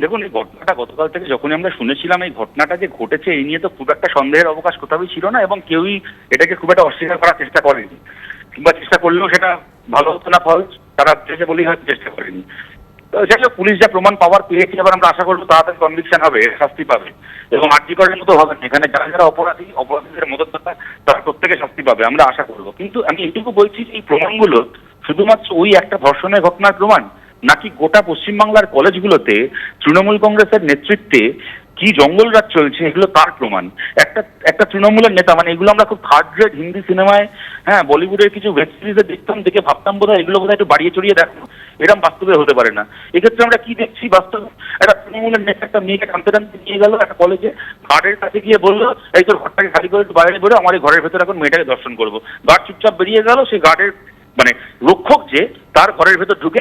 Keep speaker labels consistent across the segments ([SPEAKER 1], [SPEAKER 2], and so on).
[SPEAKER 1] দেখুন, এই ঘটনাটা গতকাল থেকে যখনই আমরা শুনেছিলাম, এই ঘটনাটা যে ঘটেছে, এই নিয়ে তো খুব একটা সন্দেহের অবকাশ কোথাও ছিল না এবং কেউই এটাকে খুব একটা অস্বীকার করার চেষ্টা করেনি। কিংবা চেষ্টা করলেও সেটা ভালো হতো না, ফল তারা চেষ্টা বলেই হয়তো চেষ্টা করেনি। যাই হোক, পুলিশ যা প্রমাণ পাওয়ার পেয়েছে, এবার আমরা আশা করব তাড়াতাড়ি কনভিকশন হবে শাস্তি পাবে এবং আর্যিকরের মতো হবে না। এখানে যারা যারা অপরাধী, অপরাধীদের মদত মদতদাতা, তারা প্রত্যেকে শাস্তি পাবে, আমরা আশা করব। কিন্তু আমি এইটুকু বলছি যে এই প্রমাণগুলো শুধুমাত্র ওই একটা ধর্ষণের ঘটনার প্রমাণ নাকি গোটা পশ্চিমবাংলার কলেজগুলোতে তৃণমূল কংগ্রেসের নেতৃত্বে কি জঙ্গলরাজ চলছে এগুলো তার প্রমাণ। একটা একটা তৃণমূলের নেতা মানে এগুলো আমরা খুব থার্ড গ্রেড হিন্দি সিনেমায় হ্যাঁ বলিউডের কিছু ওয়েব সিরিজে দেখতাম, দেখে ভাবতাম বোধহয় এগুলো বোধহয় একটু বাড়িয়ে চড়িয়ে দেখো। এরকম বাস্তবে হতে পারে না। এক্ষেত্রে আমরা কি দেখছি বাস্তবে? একটা তৃণমূলের নেতা, একটা মেয়েকে টানতে টানতে নিয়ে গেল একটা কলেজে গার্ডের কাছে গিয়ে বলল, এই তোর ঘরটাকে খালি করে একটু বাইরে বেরো, আমার এই ঘরের ভেতরে এখন মেয়েটাকে দর্শন করব। গার্ড চুপচাপ বেরিয়ে গেল, সেই গার্ডের মানে রক্ষক যে তার ঘরের ভেতর ঢুকে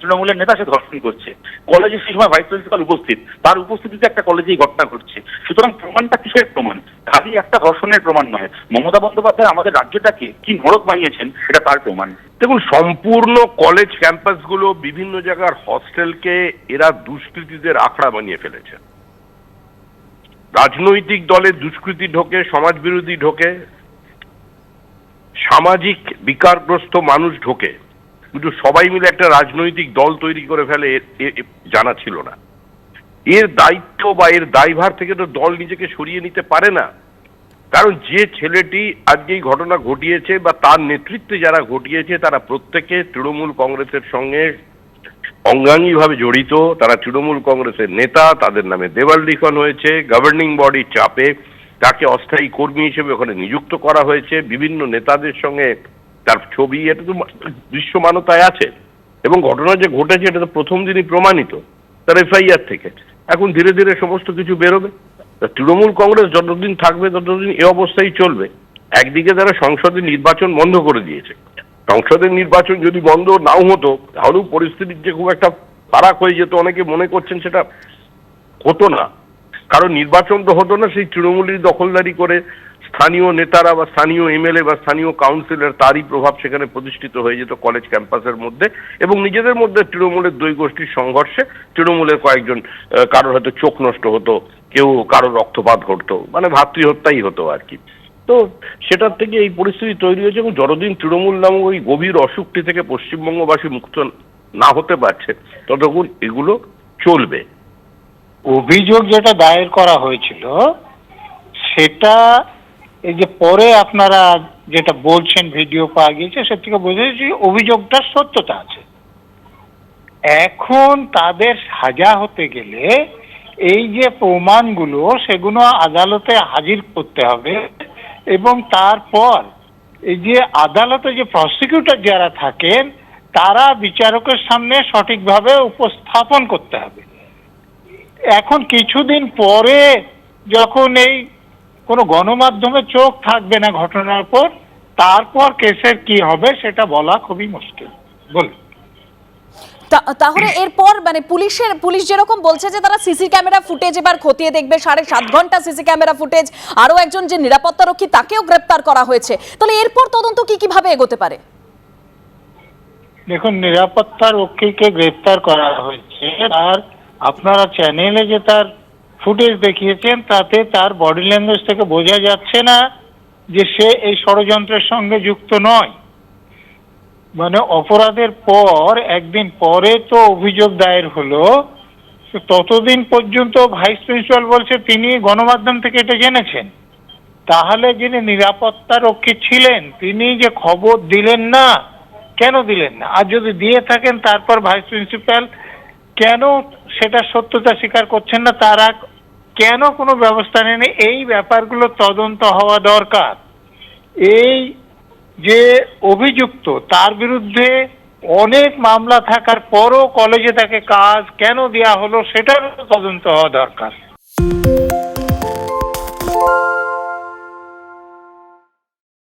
[SPEAKER 1] তৃণমূলের নেতা সে ধর্ষণ করছে। কলেজে সেই সময় ভাইস প্রিন্সিপাল উপস্থিত। তার উপস্থিতিতে একটা কলেজে ঘটনা ঘটছে। সুতরাং প্রমাণটা কিসের প্রমাণ? খালি একটা ধর্ষণের প্রমাণ নয়। মমতা বন্দ্যোপাধ্যায় আমাদের রাজ্যটাকে কি নরক বানিয়েছেন এটা তার প্রমাণ।
[SPEAKER 2] দেখুন, সম্পূর্ণ কলেজ ক্যাম্পাসগুলো বিভিন্ন জায়গার হস্টেলকে এরা দুষ্কৃতীদের আখড়া বানিয়ে ফেলেছে। রাজনৈতিক দলে দুষ্কৃতি ঢোকে সমাজ বিরোধী ঢোকে সামাজিক বিকারগ্রস্ত মানুষ ঢোকে, কিন্তু সবাই মিলে একটা রাজনৈতিক দল তৈরি করে ফেলে জানা ছিল না। এর দায়িত্ব বা এর দায়ভার থেকে তো দল নিজেকে সরিয়ে নিতে পারে না। কারণ যে ছেলেটি আজকে এই ঘটনা ঘটিয়েছে বা তার নেতৃত্বে যারা ঘটিয়েছে, তারা প্রত্যেকে তৃণমূল কংগ্রেসের সঙ্গে অঙ্গাঙ্গিভাবে জড়িত। তারা তৃণমূল কংগ্রেসের নেতা, তাদের নামে দেওয়াল লিখন হয়েছে গভর্নিং বডির চাপে। তাকে অস্থায়ী কর্মী হিসেবে ওখানে নিযুক্ত করা হয়েছে। বিভিন্ন নেতাদের সঙ্গে তার ছবি, এটা তো দৃশ্যমানতায় আছে। এবং ঘটনা যে ঘটেছে, এটা তো প্রথম দিনই প্রমাণিত, তার এফআইআর থেকে। এখন ধীরে ধীরে সমস্ত কিছু বেরোবে। তৃণমূল কংগ্রেস যতদিন থাকবে, ততদিন এ অবস্থায় চলবে। একদিকে তারা সংসদে নির্বাচন বন্ধ করে দিয়েছে। সংসদের নির্বাচন যদি বন্ধ নাও হতো, তাহলেও পরিস্থিতির যে খুব একটা ফারাক হয়ে যেত, অনেকে মনে করছেন সেটা হতো না। কারণ নির্বাচন তো হতো না সেই তৃণমূলের দখলদারি করে স্থানীয় নেতারা বা স্থানীয় এমএলএ বা স্থানীয় কাউন্সিলর তারই প্রভাব সেখানে প্রতিষ্ঠিত হয়ে যেত কলেজ ক্যাম্পাসের মধ্যে এবং নিজেদের মধ্যে তৃণমূলের দুই গোষ্ঠীর সংঘর্ষে তৃণমূলের কয়েকজন কারোর হয়তো চোখ নষ্ট হতো, কেউ কারোর রক্তপাত ঘটতো মানে ভাতৃহত্যাই হতো আর কি। তো সেটার থেকে এই পরিস্থিতি তৈরি হয়েছে এবং যতদিন তৃণমূল নামক ওই গভীর অসুখটি থেকে পশ্চিমবঙ্গবাসী মুক্ত না হতে পারছে, ততক্ষণ এগুলো চলবে।
[SPEAKER 3] অভিযোগ যেটা দায়ের করা হয়েছিল, সেটা এই যে পরে আপনারা যেটা বলছেন, ভিডিও পাওয়া গিয়েছে, সে থেকে বোঝা যে অভিযোগটার সত্যতা আছে। এখন তাদের সাজা হতে গেলে এই যে প্রমাণগুলো, সেগুলো আদালতে হাজির করতে হবে এবং তারপর এই যে আদালতে যে প্রসিকিউটর যারা থাকেন, তারা বিচারকের সামনে সঠিকভাবে উপস্থাপন করতে হবে। এখন কিছুদিন পরে যখন এই কোনো গণমাধ্যমে চোখ থাকবে না ঘটনার পর তারপর কেসের কি হবে সেটা বলা খুবই মুশকিল। বলুন।
[SPEAKER 4] তাহলে এরপর মানে পুলিশের পুলিশ যেরকম বলছে যে তারা সিসি ক্যামেরা ফুটেজ এবার খতিয়ে দেখবে সাড়ে সাত ঘণ্টা সিসি ক্যামেরা ফুটেজ আরও একজন যে নিরাপত্তা রক্ষী তাকেও গ্রেপ্তার করা হয়েছে। তাহলে এরপর তদন্ত কি কীভাবে এগোতে পারে?
[SPEAKER 3] দেখুন নিরাপত্তা রক্ষীকে গ্রেপ্তার করা হয়েছে আর আপনারা চ্যানেলে যে তার ফুটেজ দেখিয়েছেন, তাতে তার বডি ল্যাঙ্গুয়েজ থেকে বোঝা যাচ্ছে না যে সে এই ষড়যন্ত্রের সঙ্গে যুক্ত নয়। মানে অপরাধের পর, একদিন পরে তো অভিযোগ দায়ের হলো ততদিন পর্যন্ত ভাইস প্রিন্সিপাল বলছে, তিনি গণমাধ্যম থেকে এটা জেনেছেন। তাহলে যিনি নিরাপত্তা রক্ষী ছিলেন, তিনি যে খবর দিলেন না, কেন দিলেন না? আর যদি দিয়ে থাকেন, তারপর ভাইস প্রিন্সিপাল কেন সেটা সত্যতা স্বীকার করছেন না? তারা কেন কোনো ব্যবস্থা নেন এই ব্যাপারগুলো তদন্ত হওয়া দরকার। এই যে অভিযুক্ত, তার বিরুদ্ধে অনেক মামলা থাকার পরও কলেজে তাকে কাজ কেন দেওয়া হলো, সেটারও তদন্ত হওয়া দরকার।